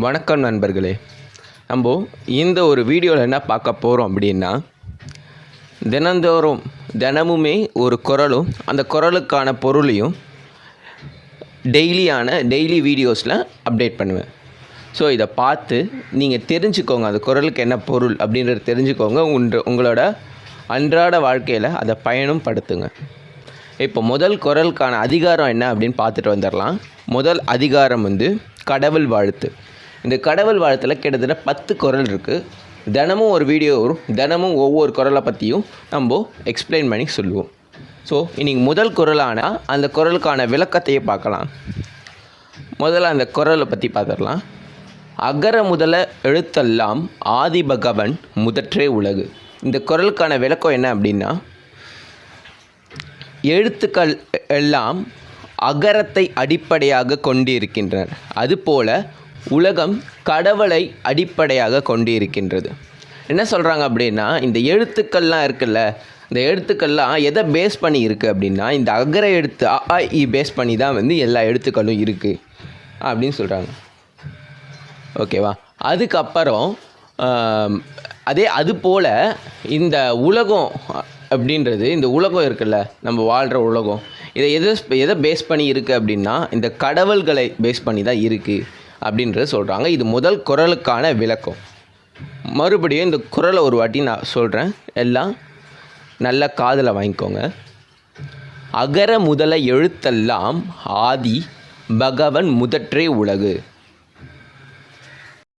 வணக்கம் நண்பர்களே. நம்ம இந்த ஒரு வீடியோவில் என்ன பார்க்க போகிறோம் அப்படின்னா தினந்தோறும் தினமுமே ஒரு குரலும் அந்த குரலுக்கான பொருளையும் டெய்லியான டெய்லி வீடியோஸில் அப்டேட் பண்ணுவேன். ஸோ இதை பார்த்து நீங்கள் தெரிஞ்சுக்கோங்க அந்த குரலுக்கு என்ன பொருள் அப்படின்றத தெரிஞ்சுக்கோங்க. உன்ற உங்களோட அன்றாட வாழ்க்கையில் அதை பயனும் படுத்துங்க. இப்போ முதல் குரலுக்கான அதிகாரம் என்ன அப்படின்னு பார்த்துட்டு வந்துடலாம் முதல் அதிகாரம் வந்து கடவுள் வாழ்த்து. இந்த கடவுள் வாழ்த்தில் கிட்டத்தட்ட பத்து குரல் இருக்குது தினமும் ஒரு வீடியோ வரும். தினமும் ஒவ்வொரு குரலை பற்றியும் நம்ம எக்ஸ்பிளைன் பண்ணி சொல்லுவோம். ஸோ இன்றைக்கி முதல் குரலான அந்த குரலுக்கான விளக்கத்தையே பார்க்கலாம். முதல்ல அந்த குரலை பற்றி பார்த்துடலாம். அகர முதல எழுத்தெல்லாம் ஆதி பகவன் முதற்றே உலகு. இந்த குரலுக்கான விளக்கம் என்ன அப்படின்னா எழுத்துக்கள் எல்லாம் அகரத்தை அடிப்படையாக கொண்டிருக்கின்றன. அதுபோல உலகம் கடவுளை அடிப்படையாக கொண்டிருக்கின்றது. என்ன சொல்கிறாங்க அப்படின்னா இந்த எழுத்துக்கள்லாம் இருக்குல்ல இந்த எழுத்துக்கள்லாம் எதை பேஸ் பண்ணி இருக்குது அப்படின்னா இந்த அகர எழுத்து அ ஆ, இ பேஸ் பண்ணி தான் வந்து எல்லா எழுத்துக்களும் இருக்குது அப்படின்னு சொல்கிறாங்க ஓகேவா அதுக்கப்புறம் அதே அது போல் இந்த உலகம் அப்படின்றது இந்த உலகம் இருக்குல்ல நம்ம வாழ்கிற உலகம் இதை எதை எதை பேஸ் பண்ணி இருக்குது அப்படின்னா இந்த கடவுள்களை பேஸ் பண்ணி தான் இருக்குது அப்படின்றத சொல்கிறாங்க இது முதல் குரலுக்கான விளக்கம். மறுபடியும் இந்த குரலை ஒரு வாட்டி நான் சொல்கிறேன் எல்லாம் நல்ல காதில் வாங்கிக்கோங்க. அகர முதல எழுத்தெல்லாம் ஆதி பகவன் முதற்றே உலகு.